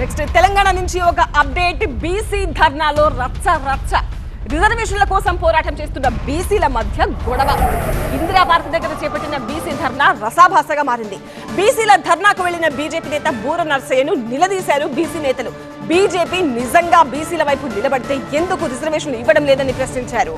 Next Telangana నుంచి ఒక update. BC ధర్నాలో రచ్చ రచ్చ. రిజర్వేషన్ల కోసం పోరాటం చేస్తున్న బీసీల మధ్య గొడవ. ఇందిరా పార్క్ దగ్గర చేపట్టిన బీసీ ధర్నా రసాభాసగా మారింది. బీసీల ధర్నాకు వెళ్ళిన బీజేపీ నేత బూర నర్సయ్యను నిలదీశారు బీసీ నేతలు. బీజేపీ నిజంగా బీసీల వైపు నిలబడితే ఎందుకు రిజర్వేషన్లు ఇవ్వడం లేదని ప్రశ్నించారు.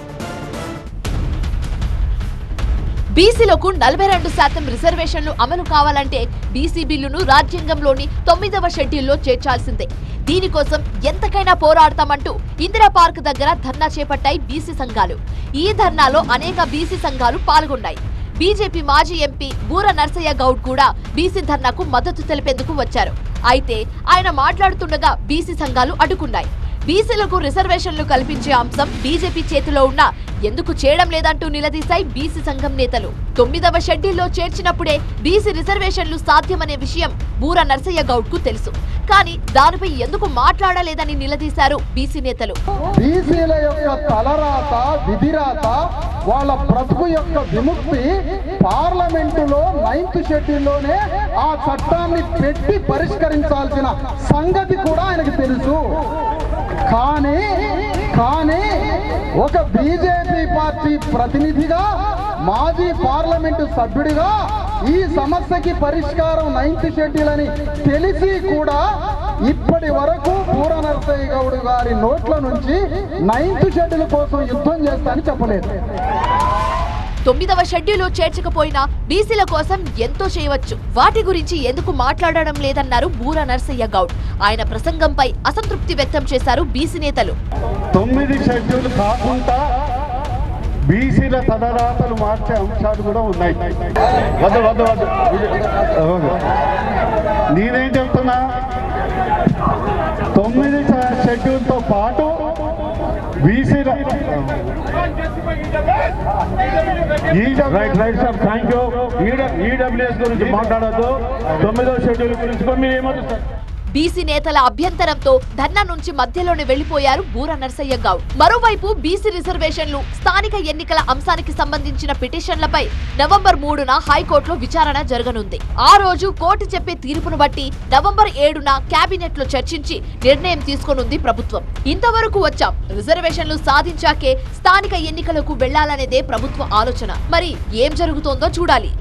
బీసీలకు నలభై రెండు శాతం రిజర్వేషన్లు అమలు కావాలంటే బీసీ బిల్లును రాజ్యాంగంలోని తొమ్మిదవ షెడ్యూల్లో చేర్చాల్సిందే. దీనికోసం ఎంతకైనా పోరాడతామంటూ ఇందిరా పార్క్ దగ్గర ధర్నా చేపట్టాయి బీసీ సంఘాలు. ఈ ధర్నాలో అనేక బీసీ సంఘాలు పాల్గొన్నాయి. బీజేపీ మాజీ ఎంపీ బూర నర్సయ్య గౌడ్ కూడా బీసీ ధర్నాకు మద్దతు తెలిపేందుకు వచ్చారు. అయితే ఆయన మాట్లాడుతుండగా బీసీ సంఘాలు అడ్డుకున్నాయి. బీసీలకు రిజర్వేషన్లు కల్పించే అంశం బీజేపీ చేతిలో ఉన్న ఎందుకు చేయడం లేదంటూ నిలదీశాయి బీసీ సంఘం నేతలు. తొమ్మిదవ షెడ్యూల్లో చేర్చినప్పుడే బీసీ రిజర్వేషన్లు సాధ్యమనే విషయం బూర నర్సయ్య గౌడ్కు తెలుసు. కానీ దానిపై ఎందుకు మాట్లాడలేదని నిలదీశారు బీసీ నేతలు. బీసీల యొక్క తలరాత విధిరాత వాళ్ళ బ్రతుకు యొక్క విముక్తి పార్లమెంటులో నైన్త్ షెడ్యూల్లోనే ఆ చట్టాన్ని పెట్టి పరిష్కరించాల్సిన సంగతి కూడా ఆయనకు తెలుసు. కానీ కానీ ఒక బీజేపీ పార్టీ ప్రతినిధిగా మాజీ పార్లమెంటు సభ్యుడిగా ఈ సమస్యకి పరిష్కారం నైన్త్ షెడ్యూల్ అని తెలిసి కూడా ఇప్పటి వరకు పూర నరసయ్య గౌడ్ గారి నోట్ల నుంచి నైన్త్ షెడ్యూల్ కోసం యుద్ధం చేస్తానని చెప్పలేదు. తొమ్మిదవ షెడ్యూల్ చేర్చకపోయినా బీసీల కోసం ఎంతో చేయవచ్చు. వాటి గురించి ఎందుకు మాట్లాడడం లేదన్నారు బూర నర్సయ్య గౌడ్. ఆయన ప్రసంగంపై అసంతృప్తి వ్యక్తం చేశారు బీసీ నేతలు. తొమ్మిది షెడ్యూల్ కాకుండా బీసీల తలరాతలు మార్చే అంశాలు కూడా ఉన్నాయి. వద్దు వద్దు వద్దు. నేనేం చెప్తున్నా? తొమ్మిది షెడ్యూల్తో పాటు right right sir thank you EWS గురించి మాట్లాడద్దు. తొమ్మిదో షెడ్యూల్ గురించి మరి ఏమవుతుంది సార్ బీసీ నేతల అభ్యంతరంతో ధర్నా నుంచి మధ్యలోనే వెళ్ళిపోయారు బూర నర్సయ్య గౌడ్. మరోవైపు బీసీ రిజర్వేషన్లు స్థానిక ఎన్నికల అంశానికి సంబంధించిన పిటిషన్లపై నవంబర్ మూడున హైకోర్టులో విచారణ జరగనుంది. ఆ రోజు కోర్టు చెప్పే తీర్పును బట్టి నవంబర్ ఏడున కేబినెట్లో చర్చించి నిర్ణయం తీసుకోనుంది ప్రభుత్వం. ఇంతవరకు వచ్చాం. రిజర్వేషన్లు సాధించాకే స్థానిక ఎన్నికలకు వెళ్ళాలనేదే ప్రభుత్వ ఆలోచన. మరి ఏం జరుగుతోందో చూడాలి.